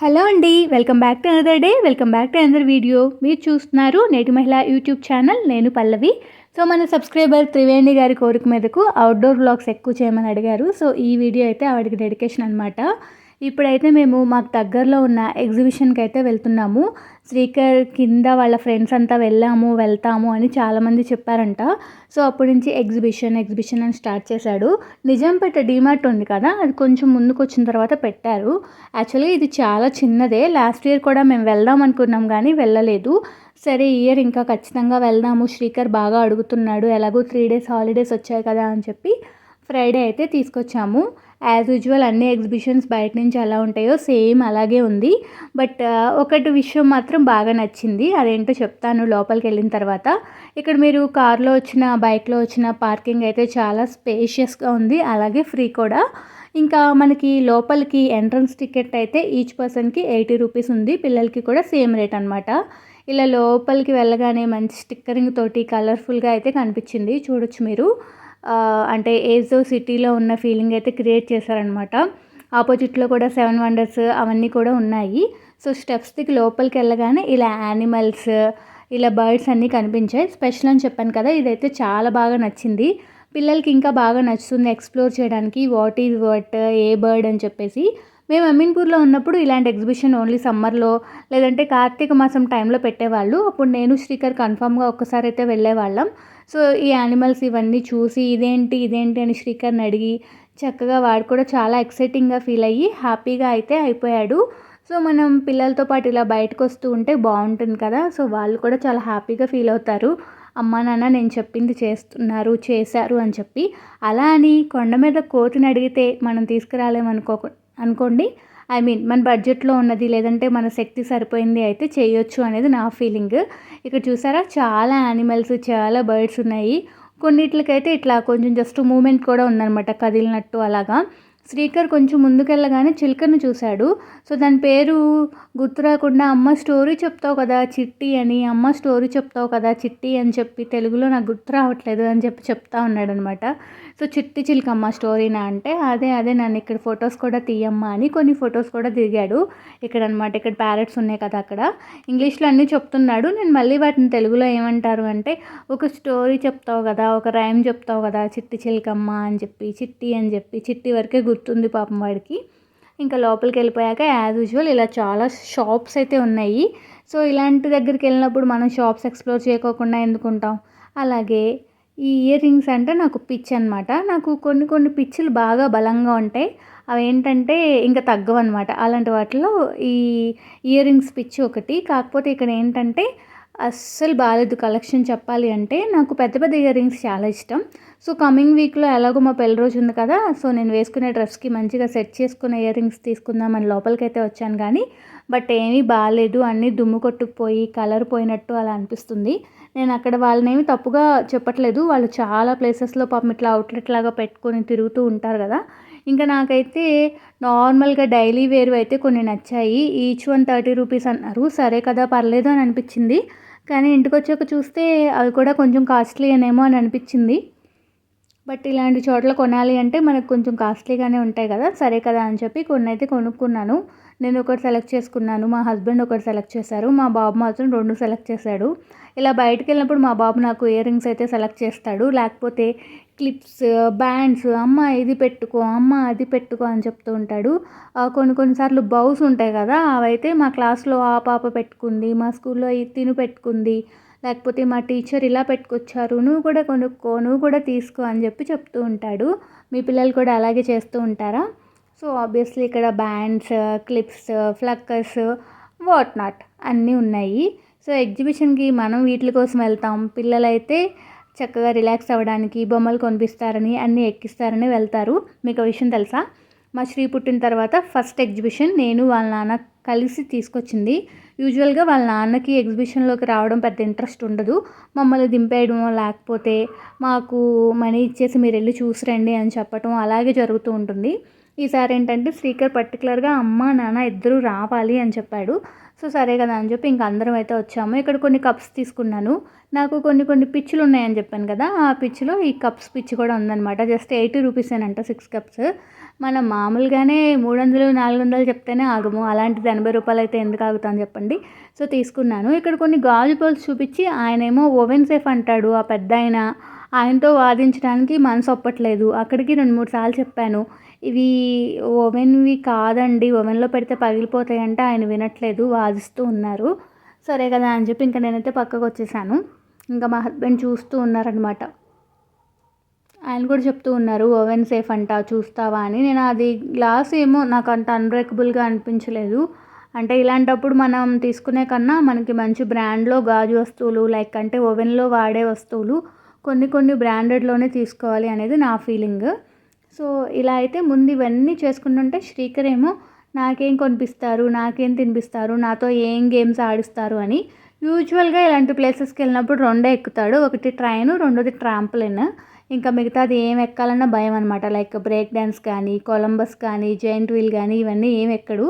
Hello అండి welcome back to another day welcome back to another video. మీరు చూస్తున్నారు నేటి మహిళ యూట్యూబ్ ఛానల్ నేను పల్లవి. సో మన సబ్స్క్రైబర్ త్రివేణి గారి కోరిక మీదకు అవుట్డోర్ బ్లాగ్స్ ఎక్కువ చేయమని అడిగారు. సో ఈ వీడియో అయితే ఆవిడకి డెడికేషన్ అనమాట ఇప్పుడైతే మేము మాకు దగ్గరలో ఉన్న ఎగ్జిబిషన్కి అయితే వెళ్తున్నాము. శ్రీకర్ కింద వాళ్ళ ఫ్రెండ్స్ అంతా వెళ్ళాము వెళ్తాము అని చాలామంది చెప్పారంట. సో అప్పటి నుంచి ఎగ్జిబిషన్ ఎగ్జిబిషన్ అని స్టార్ట్ చేశాడు. నిజాంపేట డీమార్ట్ ఉంది కదా అది కొంచెం ముందుకు వచ్చిన తర్వాత పెట్టారు. యాక్చువల్లీ ఇది చాలా చిన్నదే. లాస్ట్ ఇయర్ కూడా మేము వెళ్దాం అనుకున్నాం కానీ వెళ్ళలేదు. సరే ఇయర్ ఇంకా ఖచ్చితంగా వెళ్దాము. శ్రీకర్ బాగా అడుగుతున్నాడు. ఎలాగో త్రీ డేస్ హాలిడేస్ వచ్చాయి కదా అని చెప్పి ఫ్రైడే అయితే తీసుకొచ్చాము. యాజ్ యూజువల్ అన్ని ఎగ్జిబిషన్స్ బయట నుంచి ఎలా ఉంటాయో సేమ్ అలాగే ఉంది. బట్ ఒకటి విషయం మాత్రం బాగా నచ్చింది. అదేంటో చెప్తాను లోపలికి వెళ్ళిన తర్వాత. ఇక్కడ మీరు కార్లో వచ్చిన బైక్లో వచ్చిన పార్కింగ్ అయితే చాలా స్పేషియస్గా ఉంది. అలాగే ఫ్రీ కూడా. ఇంకా మనకి లోపలికి ఎంట్రన్స్ టికెట్ అయితే ఈచ్ పర్సన్కి ఎయిటీ రూపీస్ ఉంది. పిల్లలకి కూడా సేమ్ రేట్ అనమాట ఇలా లోపలికి వెళ్ళగానే మంచి స్టిక్కరింగ్ తోటి కలర్ఫుల్గా అయితే కనిపించింది. చూడొచ్చు మీరు. అంటే ఏజో సిటీలో ఉన్న ఫీలింగ్ అయితే క్రియేట్ చేశారనమాట. ఆపోజిట్లో కూడా సెవెన్ వండర్స్ అవన్నీ కూడా ఉన్నాయి. సో స్టెప్స్ దిగి లోపలికి వెళ్ళగానే ఇలా యానిమల్స్ ఇలా బర్డ్స్ అన్నీ కనిపించాయి. స్పెషల్ అని చెప్పాను కదా ఇదైతే చాలా బాగా నచ్చింది. పిల్లలకి ఇంకా బాగా నచ్చుతుంది ఎక్స్ప్లోర్ చేయడానికి. What is what a bird అని చెప్పేసి. మేము అమీన్పూర్లో ఉన్నప్పుడు ఇలాంటి ఎగ్జిబిషన్ ఓన్లీ సమ్మర్లో లేదంటే కార్తీక మాసం టైంలో పెట్టేవాళ్ళు. అప్పుడు నేను శ్రీకర్ కన్ఫామ్గా ఒక్కసారి అయితే వెళ్ళేవాళ్ళం. సో ఈ యానిమల్స్ ఇవన్నీ చూసి ఇదేంటి ఇదేంటి? అని శ్రీకర్ని అడిగి చక్కగా వాడు కూడా చాలా ఎక్సైటింగ్గా ఫీల్ అయ్యి హ్యాపీగా అయితే అయిపోయాడు. సో మనం పిల్లలతో పాటు ఇలా బయటకు వస్తూ ఉంటే బాగుంటుంది కదా. సో వాళ్ళు కూడా చాలా హ్యాపీగా ఫీల్ అవుతారు. అమ్మా నాన్న నేను చెప్పింది చేస్తున్నారు చేశారు అని చెప్పి అలా అని కొండ మీద కోతిని అడిగితే మనం తీసుకురాలేమనుకో అనుకోండి. ఐ మీన్ మన బడ్జెట్లో ఉన్నది లేదంటే మన శక్తి సరిపోయింది అయితే చేయొచ్చు అనేది నా ఫీలింగ్ ఇక్కడ చూసారా? చాలా యానిమల్స్ చాలా బర్డ్స్ ఉన్నాయి. కొన్నిట్లకైతే ఇట్లా కొంచెం జస్ట్ మూమెంట్ కూడా ఉందన్నమాట కదిలినట్టు అలాగా. శ్రీకర్ కొంచెం ముందుకెళ్ళగానే చిలుకను చూశాడు. సో దాని పేరు గుర్తు రాకుండా అమ్మ స్టోరీ చెప్తావు కదా చిట్టి అని అమ్మ స్టోరీ చెప్తావు కదా చిట్టి అని చెప్పి తెలుగులో నాకు గుర్తు రావట్లేదు అని చెప్పి చెప్తా ఉన్నాడు అనమాట సో చిట్టి చిలుకమ్మ స్టోరీనా అంటే అదే అదే నన్ను ఇక్కడ ఫొటోస్ కూడా తీయమ్మా అని కొన్ని ఫొటోస్ కూడా దిగాడు. ఇక్కడ అనమాట ఇక్కడ ప్యారెట్స్ ఉన్నాయి కదా అక్కడ. ఇంగ్లీష్లో అన్నీ చెప్తున్నాడు. నేను మళ్ళీ వాటిని తెలుగులో ఏమంటారు అంటే ఒక స్టోరీ చెప్తావు కదా ఒక రైమ్ చెప్తావు కదా చిట్టి చిలుకమ్మ అని చెప్పి చిట్టి అని చెప్పి చిట్టి వరకే గుర్తుంది పాపం వాడికి. ఇంకా లోపలికి వెళ్ళిపోయాక యాజ్ యూజువల్ ఇలా చాలా షాప్స్ అయితే ఉన్నాయి. సో ఇలాంటి దగ్గరికి వెళ్ళినప్పుడు మనం షాప్స్ ఎక్స్ప్లోర్ చేయకోకుండా ఎందుకుంటాం అలాగే ఈ ఇయర్ రింగ్స్ అంటే నాకు పిచ్ అనమాట నాకు కొన్ని కొన్ని పిచ్చులు బాగా బలంగా ఉంటాయి. అవి ఏంటంటే ఇంకా తగ్గవన్నమాట. అలాంటి వాటిలో ఈ ఇయర్ రింగ్స్ పిచ్ ఒకటి. కాకపోతే ఇక్కడ ఏంటంటే అస్సలు బాగాలేదు కలెక్షన్ చెప్పాలి అంటే నాకు పెద్ద పెద్ద ఇయర్ రింగ్స్ చాలా ఇష్టం. సో కమింగ్ వీక్లో ఎలాగో మా పెళ్ళి రోజు ఉంది కదా సో నేను వేసుకునే డ్రెస్కి మంచిగా సెట్ చేసుకునే ఇయర్ రింగ్స్ తీసుకుందామని లోపలికైతే వచ్చాను కానీ బట్ ఏమీ బాగాలేదు అన్నీ దుమ్ము కొట్టుకుపోయి కలర్ పోయినట్టు అలా అనిపిస్తుంది. నేను అక్కడ వాళ్ళని ఏమి తప్పుగా చెప్పట్లేదు వాళ్ళు చాలా ప్లేసెస్లో పాపం ఇట్లా అవుట్లెట్ లాగా పెట్టుకొని తిరుగుతూ ఉంటారు కదా ఇంకా నాకైతే నార్మల్గా డైలీ వేరు అయితే కొన్ని నచ్చాయి. ఈచ్ వన్ థర్టీ రూపీస్ అన్నారు. సరే కదా పర్లేదు అని అనిపించింది. కానీ ఇంటికి వచ్చాక చూస్తే అవి కూడా కొంచెం కాస్ట్లీ అనేమో అని అనిపించింది. బట్ ఇలాంటి చోట్ల కొనాలి అంటే మనకు కొంచెం కాస్ట్లీగానే ఉంటాయి కదా సరే కదా అని చెప్పి కొన్ని అయితే కొనుక్కున్నాను. నేను ఒకటి సెలెక్ట్ చేసుకున్నాను. మా హస్బెండ్ ఒకటి సెలెక్ట్ చేశారు. మా బాబు మాత్రం రెండు సెలెక్ట్ చేశాడు. ఇలా బయటకు వెళ్ళినప్పుడు మా బాబు నాకు ఇయర్ రింగ్స్ అయితే సెలెక్ట్ చేస్తాడు. లేకపోతే క్లిప్స్ బ్యాండ్స్ అమ్మ ఇది పెట్టుకో అమ్మ అది పెట్టుకో అని చెప్తూ ఉంటాడు. కొన్ని కొన్నిసార్లు బౌస్ ఉంటాయి కదా అవైతే మా క్లాస్లో ఆ పాప పెట్టుకుంది మా స్కూల్లో తిను పెట్టుకుంది లేకపోతే మా టీచర్ ఇలా పెట్టుకొచ్చారు నువ్వు కూడా కొనుక్కో నువ్వు కూడా తీసుకో అని చెప్పి చెప్తూ ఉంటాడు. మీ పిల్లలు కూడా అలాగే చేస్తూ ఉంటారా? సో ఆబ్వియస్లీ ఇక్కడ బ్యాండ్స్ క్లిప్స్ ఫ్లక్కర్స్ వాట్ నాట్ అన్నీ ఉన్నాయి. సో ఎగ్జిబిషన్కి మనం వీటి కోసం వెళ్తాం. పిల్లలైతే చక్కగా రిలాక్స్ అవ్వడానికి బొమ్మలు కొనిపిస్తారని అన్నీ ఎక్కిస్తారని వెళ్తారు. మీకు విషయం తెలుసా? మా శ్రీ పుట్టిన తర్వాత ఫస్ట్ ఎగ్జిబిషన్ నేను వాళ్ళ నాన్న కలిసి తీసుకొచ్చింది. యూజువల్గా వాళ్ళ నాన్నకి ఎగ్జిబిషన్లోకి రావడం పెద్ద ఇంట్రెస్ట్ ఉండదు. మమ్మల్ని దింపేయడం లేకపోతే మాకు మనీ ఇచ్చేసి మీరు వెళ్ళి చూసిరండి అని చెప్పటం అలాగే జరుగుతూ ఉంటుంది. ఈసారి ఏంటంటే స్పీకర్ పర్టికులర్గా అమ్మ నాన్న ఇద్దరు రావాలి అని చెప్పాడు. సో సరే కదా అని చెప్పి ఇంక అందరం అయితే వచ్చాము. ఇక్కడ కొన్ని కప్స్ తీసుకున్నాను. నాకు కొన్ని కొన్ని పిచ్చులు ఉన్నాయని చెప్పాను కదా ఆ పిచ్చిలో ఈ కప్స్ పిచ్చి కూడా ఉందన్నమాట. జస్ట్ ఎయిటీ రూపీసేనంట సిక్స్ కప్స్. మనం మామూలుగానే మూడు వందలు నాలుగు వందలు చెప్తేనే ఆగము. అలాంటిది ఎనభై రూపాయలు అయితే ఎందుకు ఆగుతాను చెప్పండి. సో తీసుకున్నాను. ఇక్కడ కొన్ని గాజు బౌల్స్ చూపించి ఆయనేమో ఓవెన్ సేఫ్ అంటాడు ఆ పెద్ద ఆయన ఆయనతో వాదించడానికి మనసు ఒప్పట్లేదు. అక్కడికి రెండు మూడు సార్లు చెప్పాను. ఇవి ఓవెన్వి కాదండి. ఓవెన్లో పెడితే పగిలిపోతాయంటే. ఆయన వినట్లేదు. వాదిస్తూ ఉన్నారు. సరే కదా అని చెప్పి ఇంకా నేనైతే పక్కకు వచ్చేసాను. ఇంకా మా హస్బెండ్ చూస్తూ ఉన్నారనమాట ఆయన కూడా చెప్తూ ఉన్నారు ఓవెన్ సేఫ్ అంట చూస్తావా? అని. నేను అది గ్లాస్ ఏమో నాకు అంత అన్బ్రేకబుల్గా అనిపించలేదు. అంటే ఇలాంటప్పుడు మనం తీసుకునే కన్నా మనకి మంచి బ్రాండ్లో గాజు వస్తువులు లైక్ అంటే ఓవెన్లో వాడే వస్తువులు కొన్ని కొన్ని బ్రాండెడ్లోనే తీసుకోవాలి అనేది నా ఫీలింగ్. సో ఇలా అయితే ముందు ఇవన్నీ చేసుకుంటుంటే శ్రీకర్ ఏమో నాకేం కొనిపిస్తారు నాకేం తినిపిస్తారు నాతో ఏం గేమ్స్ ఆడిస్తారు అని యూజువల్గా ఇలాంటి ప్లేసెస్కి వెళ్ళినప్పుడు రెండే ఎక్కుతాడు. ఒకటి ట్రైన్ రెండోది ట్రాంప్లిన్. ఇంకా మిగతాది ఏం ఎక్కాలన్న భయం అనమాట లైక్ బ్రేక్ డ్యాన్స్ కానీ కొలంబస్ కానీ జైంట్ వీల్ కానీ ఇవన్నీ ఏం ఎక్కడు.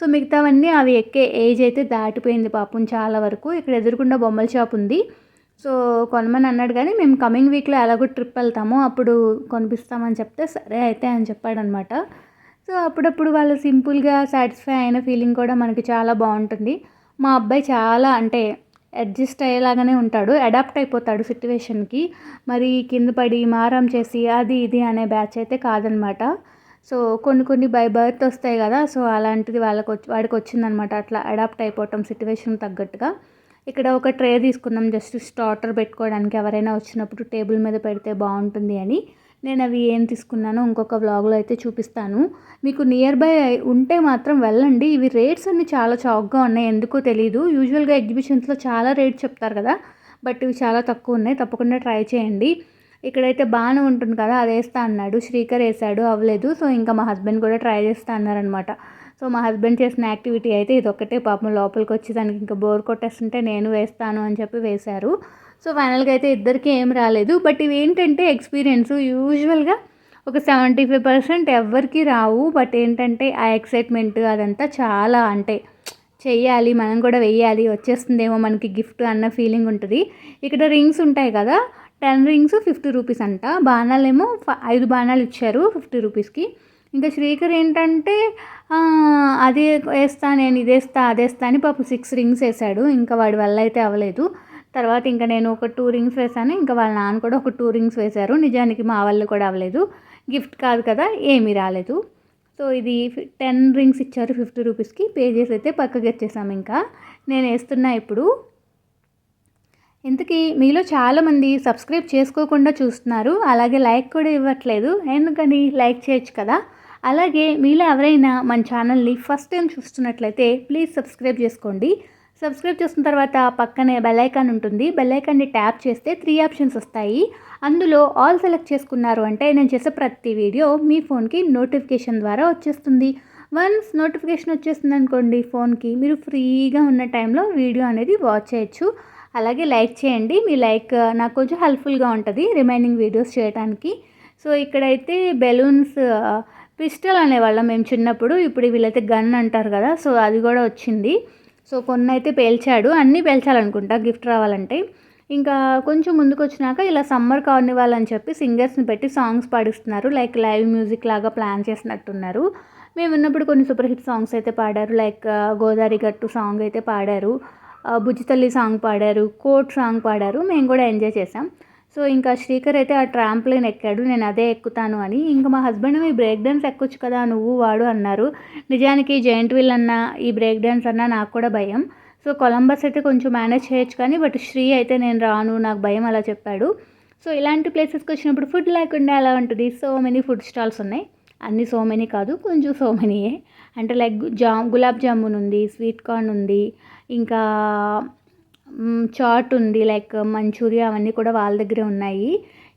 సో మిగతావన్నీ అవి ఎక్కే ఏజ్ అయితే దాటిపోయింది పాపం చాలా వరకు. ఇక్కడ ఎదురుకుండా బొమ్మల షాప్ ఉంది. సో కొనమని అన్నాడు కానీ మేము కమింగ్ వీక్లో ఎలాగో ట్రిప్ వెళ్తాము అప్పుడు కొనిపిస్తామని చెప్తే సరే అయితే అని చెప్పాడనమాట. సో అప్పుడప్పుడు వాళ్ళు సింపుల్గా సాటిస్ఫై అయిన ఫీలింగ్ కూడా మనకి చాలా బాగుంటుంది. మా అబ్బాయి చాలా అంటే అడ్జస్ట్ అయ్యేలాగానే ఉంటాడు అడాప్ట్ అయిపోతాడు సిట్యువేషన్కి మరి కింద పడి మారం చేసి అది ఇది అనే బ్యాచ్ అయితే కాదనమాట. సో కొన్ని కొన్ని బై బర్త్ వస్తాయి కదా సో అలాంటిది వాళ్ళకి వచ్చి వాడికి వచ్చిందనమాట అట్లా అడాప్ట్ అయిపోవటం సిట్యువేషన్ తగ్గట్టుగా. ఇక్కడ ఒక ట్రే తీసుకున్నాం జస్ట్ స్టార్టర్ పెట్టుకోవడానికి ఎవరైనా వచ్చినప్పుడు టేబుల్ మీద పెడితే బాగుంటుంది అని. నేను అవి ఏం తీసుకున్నానో ఇంకొక వ్లాగ్లో అయితే చూపిస్తాను. మీకు నియర్ బై ఉంటే మాత్రం వెళ్ళండి. ఇవి రేట్స్ అన్ని చాలా చౌకగా ఉన్నాయి. ఎందుకో తెలియదు యూజువల్గా ఎగ్జిబిషన్స్లో చాలా రేట్స్ చెప్తారు కదా. బట్ ఇవి చాలా తక్కువ ఉన్నాయి. తప్పకుండా ట్రై చేయండి. ఇక్కడైతే బాగానే ఉంటుంది కదా అది వేస్తా అన్నాడు. శ్రీకర్ వేసాడు. అవ్వలేదు. సో ఇంకా మా హస్బెండ్ కూడా ట్రై చేస్తా అన్నారనమాట సో మా హస్బెండ్ చేసిన యాక్టివిటీ అయితే ఇదొక్కటే. పాపం లోపలికి వచ్చి దానికి ఇంకా బోర్ కొట్టేస్తుంటే నేను వేస్తాను అని చెప్పి వేశారు. సో ఫైనల్గా అయితే ఇద్దరికి ఏం రాలేదు. బట్ ఇవి ఏంటంటే ఎక్స్పీరియన్స్ యూజువల్గా ఒక సెవెంటీ ఫైవ్ పర్సెంట్ ఎవరికి రావు. బట్ ఏంటంటే ఆ ఎక్సైట్మెంట్ అదంతా చాలా అంటే చెయ్యాలి మనం కూడా వెయ్యాలి వచ్చేస్తుందేమో మనకి గిఫ్ట్ అన్న ఫీలింగ్ ఉంటుంది. ఇక్కడ రింగ్స్ ఉంటాయి కదా టెన్ రింగ్స్ ఫిఫ్టీ రూపీస్ అంట. బాణాలేమో ఐదు బాణాలు ఇచ్చారు ఫిఫ్టీ రూపీస్కి. ఇంకా శ్రీకర్ ఏంటంటే అది వేస్తా నేను ఇది వేస్తా అది వేస్తా అని పాపం సిక్స్ రింగ్స్ వేసాడు. ఇంకా వాడి వల్ల అయితే అవ్వలేదు. తర్వాత ఇంకా నేను ఒక టూ రింగ్స్ వేసాను. ఇంకా వాళ్ళ నాన్న కూడా ఒక టూ రింగ్స్ వేశారు. నిజానికి మా వాళ్ళు కూడా అవ్వలేదు. గిఫ్ట్ కాదు కదా ఏమీ రాలేదు. సో ఇది టెన్ రింగ్స్ ఇచ్చారు ఫిఫ్టీ రూపీస్కి. పే చేసి అయితే పక్కకి వచ్చేసాము ఇంకా. నేను వేస్తున్నా ఇప్పుడు. ఇంతకీ మీలో చాలామంది సబ్స్క్రైబ్ చేసుకోకుండా చూస్తున్నారు. అలాగే లైక్ కూడా ఇవ్వట్లేదు. ఎందుకని? లైక్ చేయొచ్చు కదా. అలాగే మీలో ఎవరైనా మన ఛానల్ని ఫస్ట్ టైం చూస్తున్నట్లయితే ప్లీజ్ సబ్స్క్రైబ్ చేసుకోండి. సబ్స్క్రైబ్ చేసిన తర్వాత పక్కనే బెల్ ఐకాన్ ఉంటుంది. బెల్ ఐకాన్ని ట్యాప్ చేస్తే త్రీ ఆప్షన్స్ వస్తాయి. అందులో ఆల్ సెలెక్ట్ చేసుకున్నారు అంటే నేను చేసే ప్రతి వీడియో మీ ఫోన్కి నోటిఫికేషన్ ద్వారా వచ్చేస్తుంది. వన్స్ నోటిఫికేషన్ వచ్చేస్తుంది అనుకోండి ఫోన్కి మీరు ఫ్రీగా ఉన్న టైంలో వీడియో అనేది వాచ్ చేయొచ్చు. అలాగే లైక్ చేయండి. మీ లైక్ నాకు కొంచెం హెల్ప్ఫుల్గా ఉంటుంది రిమైనింగ్ వీడియోస్ చేయడానికి సో ఇక్కడైతే బెలూన్స్ పిస్టల్ అనేవాళ్ళం మేము చిన్నప్పుడు ఇప్పుడు వీళ్ళైతే గన్ అంటారు కదా సో అది కూడా వచ్చింది. సో కొన్ని అయితే పేల్చాడు అన్నీ పేల్చాలనుకుంటా గిఫ్ట్ రావాలంటే. ఇంకా కొంచెం ముందుకు వచ్చినాక ఇలా సమ్మర్ కార్నివాల్ అని చెప్పి సింగర్స్ని పెట్టి సాంగ్స్ పాడిస్తున్నారు లైక్ లైవ్ మ్యూజిక్ లాగా ప్లాన్ చేసినట్టున్నారు. మేము ఉన్నప్పుడు కొన్ని సూపర్ హిట్ సాంగ్స్ అయితే పాడారు లైక్ గోదావరి గట్టు సాంగ్ అయితే పాడారు బుజ్జితల్లి సాంగ్ పాడారు కోట్ సాంగ్ పాడారు మేము కూడా ఎంజాయ్ చేసాం. సో ఇంకా శ్రీకర్ అయితే ఆ ట్రాంప్లైన్ ఎక్కాడు నేను అదే ఎక్కుతాను అని. ఇంకా మా హస్బెండ్ ఈ బ్రేక్ డాన్స్ ఎక్కొచ్చు కదా నువ్వు వాడు అన్నారు. నిజానికి జెయింట్ వీల్ అన్న ఈ బ్రేక్ డాన్స్ అన్న నాకు కూడా భయం. సో కొలంబస్ అయితే కొంచెం మేనేజ్ చేయొచ్చు కానీ బట్ శ్రీ అయితే నేను రాను నాకు భయం అలా చెప్పాడు. సో ఇలాంటి ప్లేసెస్కి వచ్చినప్పుడు ఫుడ్ లేకుండా ఎలా ఉంటుంది? సో మెనీ ఫుడ్ స్టాల్స్ ఉన్నాయి. అన్ని సో మెనీ కాదు కొంచెం సో మెనీయే అంటే లైక్ జామ్ గులాబ్ జామున్ ఉంది స్వీట్ కార్న్ ఉంది ఇంకా చాట్ ఉంది లైక్ మంచూరియా అవన్నీ కూడా వాళ్ళ దగ్గరే ఉన్నాయి.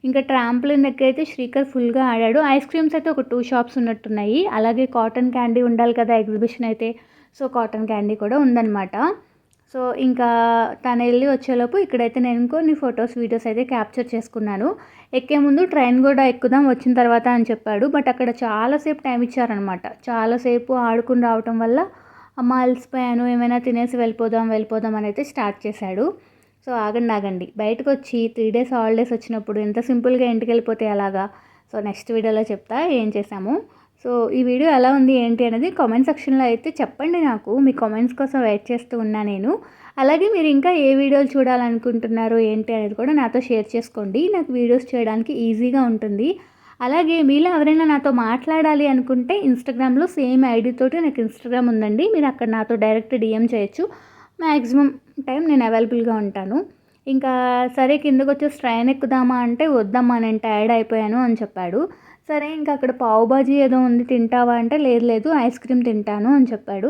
ఇంకా ట్రాంప్లిన్ దగ్గర అయితే శ్రీకర్ ఫుల్గా ఆడాడు. ఐస్ క్రీమ్స్ అయితే ఒక టూ షాప్స్ ఉన్నట్టున్నాయి. అలాగే కాటన్ క్యాండీ ఉండాలి కదా ఎగ్జిబిషన్ అయితే. సో కాటన్ క్యాండీ కూడా ఉందన్నమాట. సో ఇంకా తను వెళ్ళి వచ్చేలోపు ఇక్కడైతే నేను కొన్ని ఫొటోస్ వీడియోస్ అయితే క్యాప్చర్ చేసుకున్నాను. ఎక్కే ముందు ట్రైన్ కూడా ఎక్కుదాం వచ్చిన తర్వాత అని చెప్పాడు. బట్ అక్కడ చాలాసేపు టైం ఇచ్చారనమాట చాలాసేపు ఆడుకుని రావటం వల్ల అమ్మ అలసిపోయాను ఏమైనా తినేసి వెళ్ళిపోదాం వెళ్ళిపోదాం అని అయితే స్టార్ట్ చేశాడు. సో ఆగండి ఆగండి. బయటకు వచ్చి త్రీ డేస్ హాలిడేస్ వచ్చినప్పుడు ఎంత సింపుల్గా ఇంటికి వెళ్ళిపోతే అలాగా సో నెక్స్ట్ వీడియోలో చెప్తా ఏం చేసాము సో ఈ వీడియో ఎలా ఉంది ఏంటి అనేది కామెంట్ సెక్షన్లో అయితే చెప్పండి నాకు. మీ కామెంట్స్ కోసం వెయిట్ చేస్తూ ఉన్నా నేను. అలాగే మీరు ఇంకా ఏ వీడియోలు చూడాలనుకుంటున్నారు ఏంటి అనేది కూడా నాతో షేర్ చేసుకోండి. నాకు వీడియోస్ చేయడానికి ఈజీగా ఉంటుంది. అలాగే మీలో ఎవరైనా నాతో మాట్లాడాలి అనుకుంటే ఇన్స్టాగ్రామ్లో సేమ్ ఐడితోటి నాకు ఇన్స్టాగ్రామ్ ఉందండి. మీరు అక్కడ నాతో డైరెక్ట్ డిఎం చేయొచ్చు. మ్యాక్సిమం టైం నేను అవైలబుల్గా ఉంటాను. ఇంకా సరే కిందకు వచ్చేసి ట్రైన్ ఎక్కుదామా అంటే వద్దమ్మా నేను టైర్డ్ అయిపోయాను అని చెప్పాడు. సరే ఇంకా అక్కడ పావు బాజీ ఏదో ఉంది తింటావా అంటే లేదు లేదు ఐస్ క్రీమ్ తింటాను అని చెప్పాడు.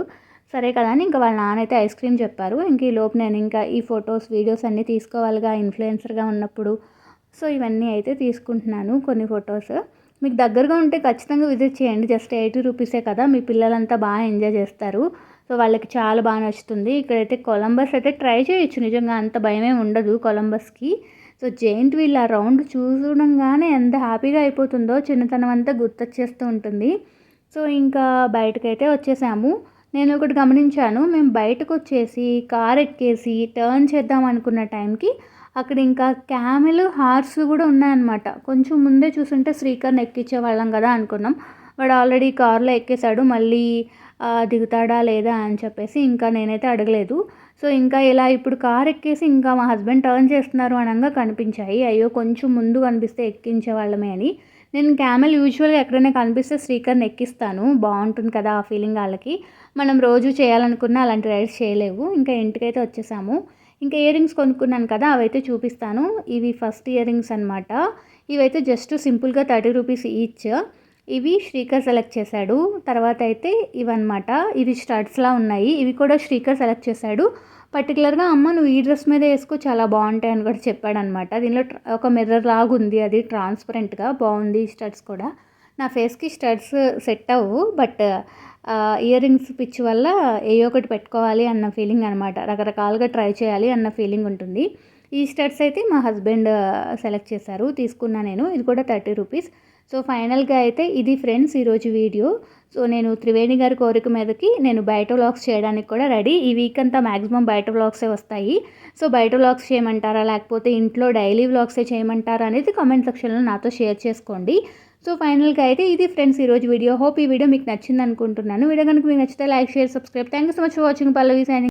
సరే కదా అని ఇంకా వాళ్ళ నాన్న అయితే ఐస్ క్రీమ్ చెప్పారు. ఇంక ఈ లోపు నేను ఇంకా ఈ ఫొటోస్ వీడియోస్ అన్నీ తీసుకోవాలిగా ఇన్ఫ్లుయెన్సర్గా ఉన్నప్పుడు సో ఇవన్నీ అయితే తీసుకుంటున్నాను కొన్ని ఫొటోస్. మీకు దగ్గరగా ఉంటే ఖచ్చితంగా విజిట్ చేయండి. జస్ట్ ఎయిటీ రూపీసే కదా మీ పిల్లలంతా బాగా ఎంజాయ్ చేస్తారు. సో వాళ్ళకి చాలా బాగా నచ్చుతుంది. ఇక్కడైతే కొలంబస్ అయితే ట్రై చేయొచ్చు. నిజంగా అంత భయమే ఉండదు కొలంబస్కి. సో జెయింట్ వీల్ ఆ రౌండ్ చూడంగానే ఎంత హ్యాపీగా అయిపోతుందో చిన్నతనం అంతా గుర్తొచ్చేస్తూ ఉంటుంది. సో ఇంకా బయటకైతే వచ్చేసాము. నేను ఒకటి గమనించాను. మేము బయటకు వచ్చేసి కార్ ఎక్కేసి టర్న్ చేద్దాం అనుకున్న టైంకి అక్కడ ఇంకా క్యామెల్ హార్స్ కూడా ఉన్నాయన్నమాట. కొంచెం ముందే చూసుంటే శ్రీకర్ని ఎక్కించే వాళ్ళం కదా అనుకున్నాం. వాడు ఆల్రెడీ కార్లో ఎక్కేశాడు మళ్ళీ దిగుతాడా లేదా అని చెప్పేసి ఇంకా నేనైతే అడగలేదు. సో ఇంకా ఇలా ఇప్పుడు కార్ ఎక్కేసి ఇంకా మా హస్బెండ్ టర్న్ చేస్తున్నారు అనగా కనిపించాయి. అయ్యో కొంచెం ముందు కనిపిస్తే ఎక్కించే వాళ్ళమే అని. నేను క్యామెల్ యూజువల్గా ఎక్కడైనా కనిపిస్తే శ్రీకర్ని ఎక్కిస్తాను. బాగుంటుంది కదా ఆ ఫీలింగ్ వాళ్ళకి. మనం రోజు చేయాలనుకున్న అలాంటి రైడ్స్ చేయలేవు. ఇంకా ఇంటికైతే వచ్చేసాము. ఇంకా ఇయర్ రింగ్స్ కొనుక్కున్నాను కదా అవైతే చూపిస్తాను. ఇవి ఫస్ట్ ఇయర్ రింగ్స్ అనమాట ఇవైతే జస్ట్ సింపుల్గా థర్టీ రూపీస్ ఈచ్ ఇవి శ్రీకర్ సెలెక్ట్ చేశాడు. తర్వాత అయితే ఇవన్నమాట. ఇవి స్టడ్స్లా ఉన్నాయి. ఇవి కూడా శ్రీకర్ సెలెక్ట్ చేశాడు. పర్టికులర్గా అమ్మ నువ్వు ఈ డ్రెస్ మీద వేసుకో చాలా బాగుంటాయి అని కూడా చెప్పాడనమాట దీనిలో ఒక మిర్రర్ లాగా ఉంది అది ట్రాన్స్పరెంట్గా బాగుంది స్టడ్స్ కూడా. నా ఫేస్కి స్టడ్స్ సెట్ అవ్వు బట్ ఇయర్ రింగ్స్ పిచ్ వల్ల ఏ ఒకటి పెట్టుకోవాలి అన్న ఫీలింగ్ అనమాట రకరకాలుగా ట్రై చేయాలి అన్న ఫీలింగ్ ఉంటుంది. ఈ స్టడ్స్ అయితే మా హస్బెండ్ సెలెక్ట్ చేశారు. తీసుకున్నా నేను. ఇది కూడా థర్టీ రూపీస్. సో ఫైనల్గా అయితే ఇది ఫ్రెండ్స్ ఈరోజు వీడియో. సో నేను త్రివేణి గారి కోరిక మీదకి నేను బయట వ్లాగ్స్ చేయడానికి కూడా రెడీ. ఈ వీక్ అంతా మ్యాక్సిమం బయట వ్లాగ్సే వస్తాయి. సో బయట వ్లాగ్స్ చేయమంటారా? లేకపోతే ఇంట్లో డైలీ వ్లాగ్సే చేయమంటారా? అనేది కామెంట్ సెక్షన్లో నాతో షేర్ చేసుకోండి. సో ఫైనల్గా అయితే ఇది ఫ్రెండ్స్ ఈరోజు వీడియో. హోప్ ఈ వీడియో మీకు నచ్చింది అనుకుంటున్నాను వీడియో కనుక మీకు నచ్చితే like share subscribe. Thank you so much for watching Pallavi signing